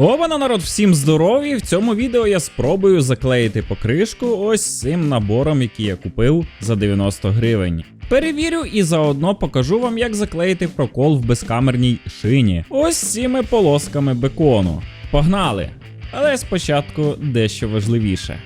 Обана, народ, всім здорові! В цьому відео я спробую заклеїти покришку ось цим набором, який я купив за 90 гривень. Перевірю і заодно покажу вам, як заклеїти прокол в безкамерній шині. Ось цими полосками бекону. Погнали! Але спочатку дещо важливіше.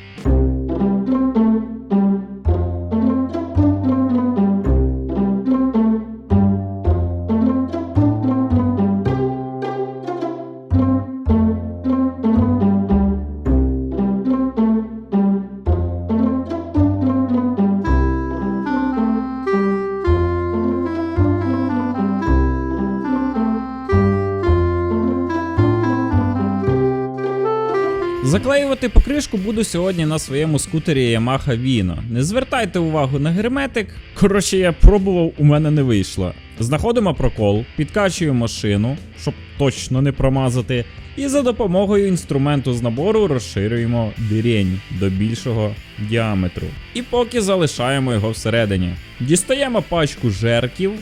Заклеювати покришку буду сьогодні на своєму скутері Yamaha Vino. Не звертайте увагу на герметик. Коротше, я пробував, у мене не вийшло. Знаходимо прокол, підкачуємо шину, щоб точно не промазати, і за допомогою інструменту з набору розширюємо дирень до більшого діаметру. І поки залишаємо його всередині. Дістаємо пачку жерків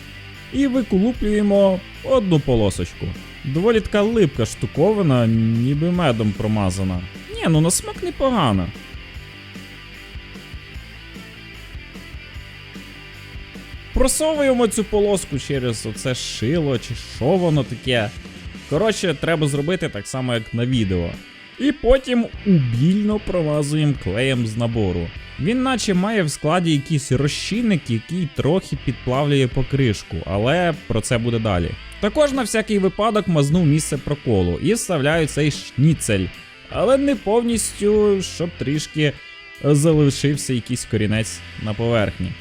і викулуплюємо одну полосочку. Доволі така липка штуковина, ніби медом промазана. Ні, ну на смак непогано. Просовуємо цю полоску через оце шило чи що воно таке. Коротше, треба зробити так само, як на відео. І потім убільно промазуємо клеєм з набору. Він наче має в складі якийсь розчинник, який трохи підплавлює покришку, але про це буде далі. Також на всякий випадок мазнув місце проколу і вставляю цей шніцель, але не повністю, щоб трішки залишився якийсь корінець на поверхні.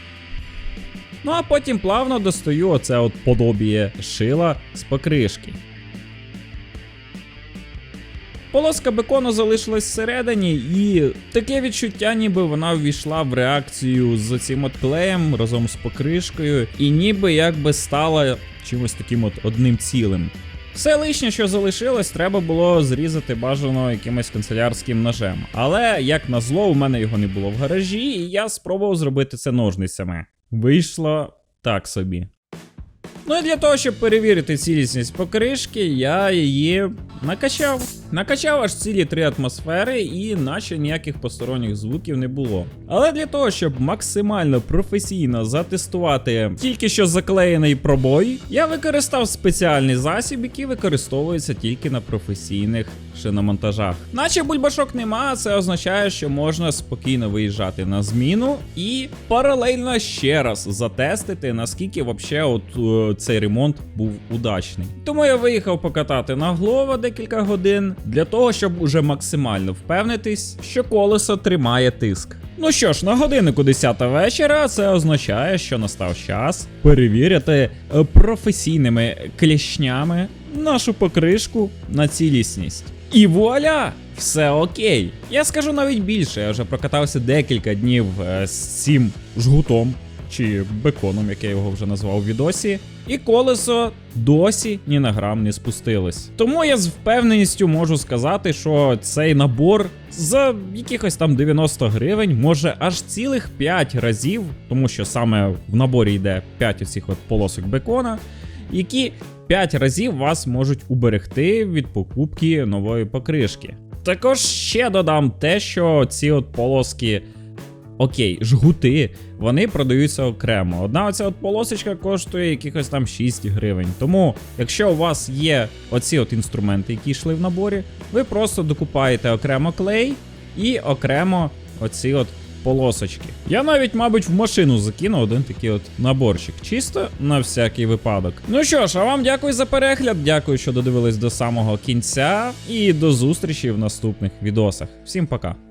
Ну а потім плавно достаю оце от подобіє шила з покришки. Полоска бекону залишилась всередині, і таке відчуття, ніби вона ввійшла в реакцію з цим от клеєм разом з покришкою, і ніби якби стала чимось таким от одним цілим. Все лишнє, що залишилось, треба було зрізати бажано якимось канцелярським ножем. Але, як назло, у мене його не було в гаражі, і я спробував зробити це ножницями. Вийшло так собі. Ну і для того, щоб перевірити цілісність покришки, я її накачав. Накачав аж цілі три атмосфери, і наче ніяких посторонніх звуків не було. Але для того, щоб максимально професійно затестувати тільки що заклеєний пробой, я використав спеціальний засіб, який використовується тільки на професійних шиномонтажах. Наче бульбашок нема, це означає, що можна спокійно виїжджати на зміну і паралельно ще раз затестити, наскільки вообще от е, цей ремонт був удачний. Тому я виїхав покатати на Глова декілька годин для того, щоб уже максимально впевнитись, що колесо тримає тиск. Ну що ж, на годиннику 10 вечора це означає, що настав час перевірити е, професійними кліщнями нашу покришку на цілісність. І вуаля! Все окей. Я скажу навіть більше, я вже прокатався декілька днів е, з цим жгутом чи беконом, як я його вже назвав в відосі, і колесо досі ні на грам не спустилось. Тому я з впевненістю можу сказати, що цей набор за якихось там 90 гривень може аж цілих 5 разів, тому що саме в наборі йде 5 оцих от полосок бекона, які 5 разів вас можуть уберегти від покупки нової покришки. Також ще додам те, що ці от полоски Окей, жгути, вони продаються окремо. Одна оця от полосочка коштує якихось там 6 гривень. Тому, якщо у вас є оці от інструменти, які йшли в наборі, ви просто докупаєте окремо клей і окремо оці от полосочки. Я навіть, мабуть, в машину закину один такий от наборчик, чисто на всякий випадок. Ну що ж, а вам дякую за перегляд, дякую, що додивились до самого кінця, і до зустрічі в наступних відосах. Всім пока.